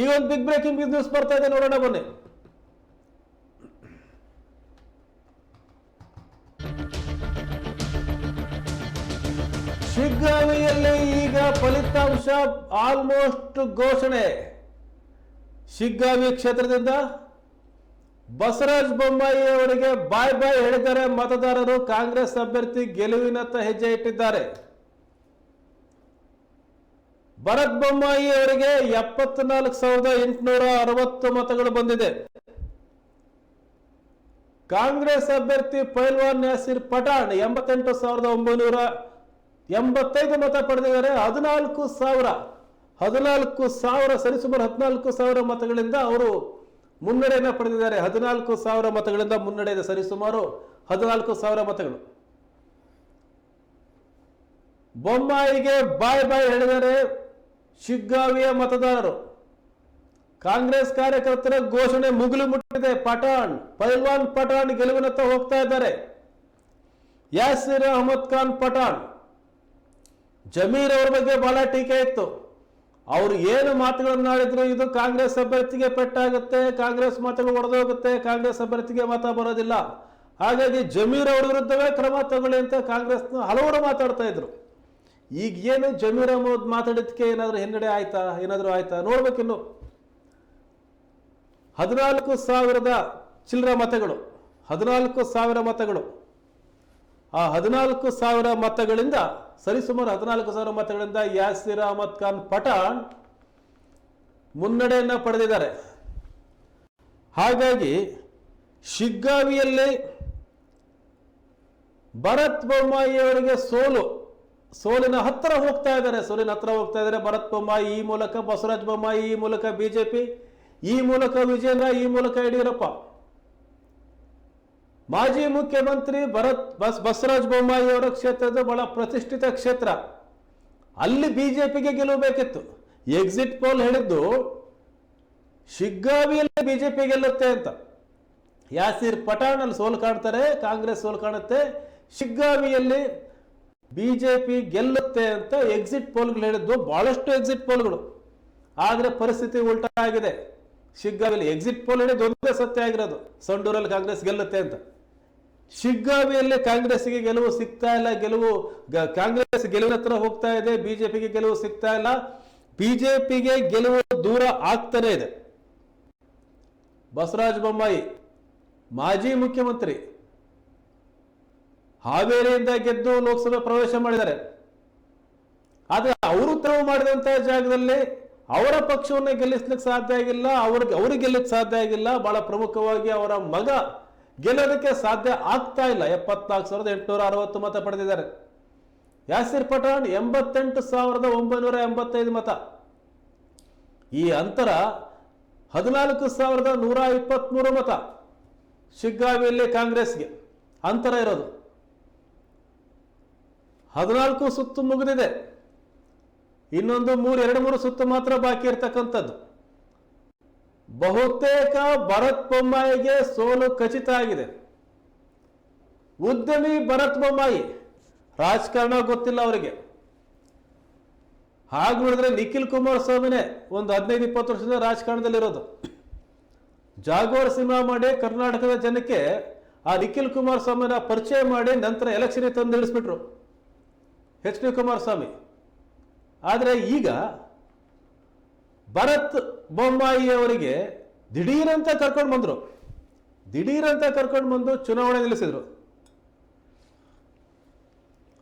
ಈಗ ಒಂದು big breaking news ಬರ್ತಾ ಇದೆ, ನೋಡೋಣ ಬನ್ನಿ. ಶಿಗ್ಗಾವಿಯಲ್ಲಿ ಈಗ ಫಲಿತಾಂಶ ಆಲ್ಮೋಸ್ಟ್ ಘೋಷಣೆ. ಶಿಗ್ಗಾವಿ ಕ್ಷೇತ್ರದಿಂದ ಬಸವರಾಜ ಬೊಮ್ಮಾಯಿ ಅವರಿಗೆ ಬಾಯ್ ಬಾಯ್ ಹೇಳಿದ್ದಾರೆ. ಮತದಾರರು ಕಾಂಗ್ರೆಸ್ ಅಭ್ಯರ್ಥಿ ಗೆಲುವಿನತ್ತ ಹೆಜ್ಜೆ ಇಟ್ಟಿದ್ದಾರೆ. ಭರತ್ ಬೊಮ್ಮಾಯಿ ಅವರಿಗೆ ಎಪ್ಪತ್ನಾಲ್ಕು ಸಾವಿರದ ಎಂಟುನೂರ ಅರವತ್ತು ಮತಗಳು ಬಂದಿದೆ. ಕಾಂಗ್ರೆಸ್ ಅಭ್ಯರ್ಥಿ ಪೈಲ್ವಾನ್ ಯಾಸಿರ್ ಪಠಾಣ್ ಎಂಬತ್ತೆಂಟು ಸಾವಿರದ ಒಂಬೈನೂರ ಎಂಬತ್ತೈದು ಮತ ಪಡೆದಿದ್ದಾರೆ. ಹದಿನಾಲ್ಕು ಸಾವಿರ ಹದಿನಾಲ್ಕು ಸಾವಿರ ಸರಿಸುಮಾರು ಹದಿನಾಲ್ಕು ಸಾವಿರ ಮತಗಳಿಂದ ಅವರು ಮುನ್ನಡೆಯನ್ನು ಪಡೆದಿದ್ದಾರೆ. ಹದಿನಾಲ್ಕು ಸಾವಿರ ಮತಗಳಿಂದ ಮುನ್ನಡೆ ಇದೆ ಸರಿಸುಮಾರು ಹದಿನಾಲ್ಕು ಸಾವಿರ ಮತಗಳು. ಬೊಮ್ಮಾಯಿಗೆ ಬಾಯ್ ಬಾಯ್ ಹೇಳಿದರೆ ಶಿಗ್ಗಾವಿಯ ಮತದಾರರು. ಕಾಂಗ್ರೆಸ್ ಕಾರ್ಯಕರ್ತರ ಘೋಷಣೆ ಮುಗಿಲು ಮುಟ್ಟಿದೆ. ಪಠಾಣ್, ಪೈಲ್ವಾನ್ ಪಠಾಣ್ ಗೆಲುವಿನತ್ತ ಹೋಗ್ತಾ ಇದ್ದಾರೆ. ಯಾಸಿರ್ ಅಹಮದ್ ಖಾನ್ ಪಠಾಣ್. ಜಮೀರ್ ಅವರ ಬಗ್ಗೆ ಬಹಳ ಟೀಕೆ ಇತ್ತು. ಅವರು ಏನು ಮಾತುಗಳನ್ನು ಆಡಿದ್ರು ಇದು ಕಾಂಗ್ರೆಸ್ ಅಭ್ಯರ್ಥಿಗೆ ಪೆಟ್ಟಾಗುತ್ತೆ, ಕಾಂಗ್ರೆಸ್ ಮತಗಳು ಒಡೆದೋಗುತ್ತೆ, ಕಾಂಗ್ರೆಸ್ ಅಭ್ಯರ್ಥಿಗೆ ಮತ ಬರೋದಿಲ್ಲ. ಹಾಗಾಗಿ ಜಮೀರ್ ಅವರ ವಿರುದ್ಧವೇ ಕ್ರಮ ತಗೊಳ್ಳಿ ಅಂತ ಕಾಂಗ್ರೆಸ್ನ ಹಲವರು ಮಾತಾಡ್ತಾ ಇದ್ರು. ಈಗ ಏನು ಜಮೀರ್ ಅಹಮದ್ ಮಾತಾಡಿದಕ್ಕೆ ಏನಾದರೂ ಹಿನ್ನಡೆ ಆಯ್ತಾ? ಏನಾದರೂ ಆಯ್ತಾ? ನೋಡ್ಬೇಕಿನ್ನು ಹದಿನಾಲ್ಕು ಸಾವಿರದ ಚಿಲ್ಲರ ಮತಗಳು. ಹದಿನಾಲ್ಕು ಸಾವಿರ ಮತಗಳು. ಆ ಹದಿನಾಲ್ಕು ಸಾವಿರ ಮತಗಳಿಂದ, ಸರಿಸುಮಾರು ಹದಿನಾಲ್ಕು ಸಾವಿರ ಮತಗಳಿಂದ ಯಾಸಿರ್ ಅಹಮದ್ ಖಾನ್ ಪಠಾಣ್ ಮುನ್ನಡೆಯನ್ನು ಪಡೆದಿದ್ದಾರೆ. ಹಾಗಾಗಿ ಶಿಗ್ಗಾವಿಯಲ್ಲಿ ಭರತ್ ಬೊಮ್ಮಾಯಿಯವರಿಗೆ ಸೋಲು. ಸೋಲಿನ ಹತ್ತಿರ ಹೋಗ್ತಾ ಇದ್ದಾರೆ, ಸೋಲಿನ ಹತ್ತಿರ ಹೋಗ್ತಾ ಇದ್ದಾರೆ ಭರತ್ ಬೊಮ್ಮಾಯಿ, ಈ ಮೂಲಕ ಬಸವರಾಜ ಬೊಮ್ಮಾಯಿ, ಈ ಮೂಲಕ ಬಿಜೆಪಿ, ಈ ಮೂಲಕ ವಿಜೇಂದ್ರ, ಈ ಮೂಲಕ ಯಡಿಯೂರಪ್ಪ. ಮಾಜಿ ಮುಖ್ಯಮಂತ್ರಿ ಭರತ್, ಬಸ್, ಬಸವರಾಜ ಬೊಮ್ಮಾಯಿ ಅವರ ಕ್ಷೇತ್ರದ ಬಹಳ ಪ್ರತಿಷ್ಠಿತ ಕ್ಷೇತ್ರ. ಅಲ್ಲಿ ಬಿಜೆಪಿಗೆ ಗೆಲುವು ಬೇಕಿತ್ತು ಎಕ್ಸಿಟ್ ಪೋಲ್ ಹೇಳಿದ್ದು, ಶಿಗ್ಗಾವಿಯಲ್ಲಿ ಬಿಜೆಪಿ ಗೆಲ್ಲುತ್ತೆ ಅಂತ. ಯಾಸಿರ್ ಪಠಾಣ್ ಅಲ್ಲಿ ಸೋಲು ಕಾಣ್ತಾರೆ, ಕಾಂಗ್ರೆಸ್ ಸೋಲು ಕಾಣುತ್ತೆ, ಶಿಗ್ಗಾವಿಯಲ್ಲಿ ಬಿಜೆಪಿ ಗೆಲ್ಲುತ್ತೆ ಅಂತ ಎಕ್ಸಿಟ್ ಪೋಲ್ಗಳು ಹೇಳಿದ್ದು ಬಹಳಷ್ಟು ಎಕ್ಸಿಟ್ ಪೋಲ್ಗಳು ಆದರೆ ಪರಿಸ್ಥಿತಿ ಉಲ್ಟಾ ಆಗಿದೆ. ಶಿಗ್ಗಾವಿಯಲ್ಲಿ ಎಕ್ಸಿಟ್ ಪೋಲ್ ಹೇಳಿದ್ದು ಒಂದೇ ಸತ್ಯ ಆಗಿರೋದು. ಸಂಡೂರಲ್ಲಿ ಕಾಂಗ್ರೆಸ್ ಗೆಲ್ಲುತ್ತೆ ಅಂತ. ಶಿಗ್ಗಾವಿಯಲ್ಲಿ ಕಾಂಗ್ರೆಸ್ಗೆ ಗೆಲುವು ಸಿಗ್ತಾ ಇಲ್ಲ, ಗೆಲುವು ಕಾಂಗ್ರೆಸ್ ಗೆಲುವಿನ ಹತ್ರ ಹೋಗ್ತಾ ಇದೆ, ಬಿಜೆಪಿಗೆ ಗೆಲುವು ಸಿಗ್ತಾ ಇಲ್ಲ. ಬಿಜೆಪಿಗೆ ಗೆಲುವು ದೂರ ಆಗ್ತಾನೆ ಇದೆ. ಬಸವರಾಜ ಬೊಮ್ಮಾಯಿ, ಮಾಜಿ ಮುಖ್ಯಮಂತ್ರಿ ಹಾವೇರಿಯಿಂದ ಗೆದ್ದು ಲೋಕಸಭೆ ಪ್ರವೇಶ ಮಾಡಿದ್ದಾರೆ. ಆದರೆ ಅವರು ತಾವು ಮಾಡಿದಂತಹ ಜಾಗದಲ್ಲಿ ಅವರ ಪಕ್ಷವನ್ನು ಗೆಲ್ಲಿಸ್ಲಿಕ್ಕೆ ಸಾಧ್ಯ ಆಗಿಲ್ಲ, ಅವ್ರಿಗೆ ಅವ್ರಿಗೆ ಗೆಲ್ಲಕ್ಕೆ ಸಾಧ್ಯ ಆಗಿಲ್ಲ, ಬಹಳ ಪ್ರಮುಖವಾಗಿ ಅವರ ಮಗ ಗೆಲ್ಲೋದಕ್ಕೆ ಸಾಧ್ಯ ಆಗ್ತಾ ಇಲ್ಲ. ಎಪ್ಪತ್ನಾಲ್ಕು ಸಾವಿರದ ಎಂಟುನೂರ ಅರವತ್ತು ಮತ ಪಡೆದಿದ್ದಾರೆ. ಯಾಸಿರ್ ಪಠಾಣ್ ಎಂಬತ್ತೆಂಟು ಸಾವಿರದ ಒಂಬೈನೂರ ಎಂಬತ್ತೈದು ಮತ. ಈ ಅಂತರ ಹದಿನಾಲ್ಕು ಸಾವಿರದ ನೂರ ಇಪ್ಪತ್ತ್ಮೂರು ಮತ. ಶಿಗ್ಗಾವಿಯಲ್ಲಿ ಕಾಂಗ್ರೆಸ್ಗೆ ಅಂತರ ಇರೋದು. ಹದಿನಾಲ್ಕು ಸುತ್ತು ಮುಗಿದಿದೆ. ಇನ್ನೊಂದು ಮೂರು, ಎರಡು ಮೂರು ಸುತ್ತು ಮಾತ್ರ ಬಾಕಿ ಇರ್ತಕ್ಕಂಥದ್ದು. ಬಹುತೇಕ ಭರತ್ ಬೊಮ್ಮಾಯಿಗೆ ಸೋಲು ಖಚಿತ ಆಗಿದೆ. ಉದ್ಯಮಿ ಭರತ್ ಬೊಮ್ಮಾಯಿ, ರಾಜಕಾರಣ ಗೊತ್ತಿಲ್ಲ ಅವರಿಗೆ. ಹಾಗೆ ನೋಡಿದ್ರೆ ನಿಖಿಲ್ ಕುಮಾರಸ್ವಾಮಿನೇ ಒಂದು ಹದಿನೈದು, ಇಪ್ಪತ್ತು ವರ್ಷದಿಂದ ರಾಜಕಾರಣದಲ್ಲಿರೋದು. ಜಾಗೋರ್ ಸಿನಿಮಾ ಮಾಡಿ ಕರ್ನಾಟಕದ ಜನಕ್ಕೆ ಆ ನಿಖಿಲ್ ಕುಮಾರಸ್ವಾಮಿನ ಪರಿಚಯ ಮಾಡಿ ನಂತರ ಎಲೆಕ್ಷನ್ಗೆ ತಂದು ಇಳಿಸ್ಬಿಟ್ರು ಎಚ್ ಡಿ ಕುಮಾರಸ್ವಾಮಿ. ಆದರೆ ಈಗ ಭರತ್ ಬೊಮ್ಮಾಯಿ ಅವರಿಗೆ ದಿಢೀರಂತ ಕರ್ಕೊಂಡು ಬಂದರು. ದಿಢೀರಂತ ಕರ್ಕೊಂಡು ಬಂದು ಚುನಾವಣೆ ನಿಲ್ಲಿಸಿದ್ರು.